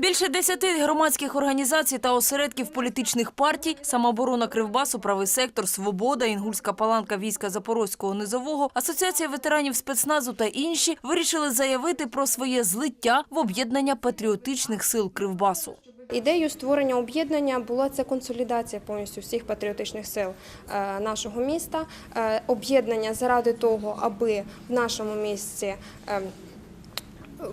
Більше десяти громадських організацій та осередків політичних партій, самооборона Кривбасу, правий сектор, Свобода, Інгульська паланка війська Запорозького низового, Асоціація ветеранів спецназу та інші вирішили заявити про своє злиття в об'єднання патріотичних сил Кривбасу. Ідеєю створення об'єднання була це консолідація повністю всіх патріотичних сил е, нашого міста, е, об'єднання заради того, аби в нашому місті.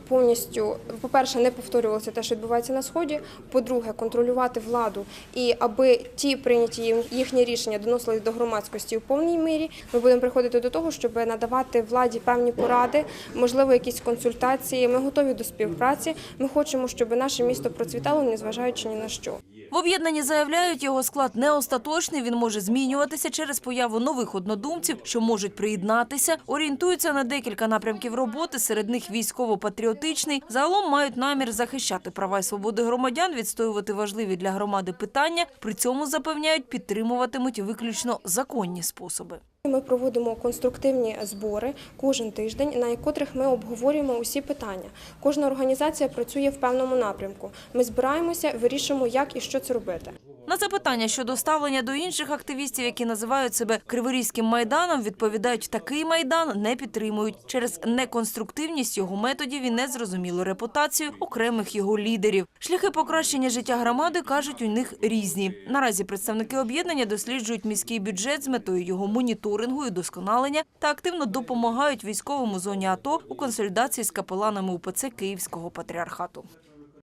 Повністю, по-перше, не повторювалося те, що відбувається на сході. По-друге, контролювати владу і аби ті прийняті їхні рішення доносили до громадськості у повній мірі. Ми будемо приходити до того, щоб надавати владі певні поради, можливо, якісь консультації. Ми готові до співпраці. Ми хочемо, щоб наше місто процвітало, незважаючи ні на що. В об'єднанні заявляють, його склад не остаточний, він може змінюватися через появу нових однодумців, що можуть приєднатися, орієнтуються на декілька напрямків роботи, серед них військово-патріотичний. Загалом мають намір захищати права і свободи громадян, відстоювати важливі для громади питання, при цьому запевняють, підтримуватимуть виключно законні способи. Ми проводимо конструктивні збори кожен тиждень, на котрих ми обговорюємо усі питання. Кожна організація працює в певному напрямку. Ми збираємося, вирішимо, як і що це робити. На запитання щодо ставлення до інших активістів, які називають себе Криворізьким майданом, відповідають, такий майдан не підтримують через неконструктивність його методів і незрозумілу репутацію окремих його лідерів. Шляхи покращення життя громади кажуть, у них різні. Наразі представники об'єднання досліджують міський бюджет з метою його моніторингу і досконалення та активно допомагають військовому зоні АТО у консолідації з капеланами УПЦ Київського патріархату.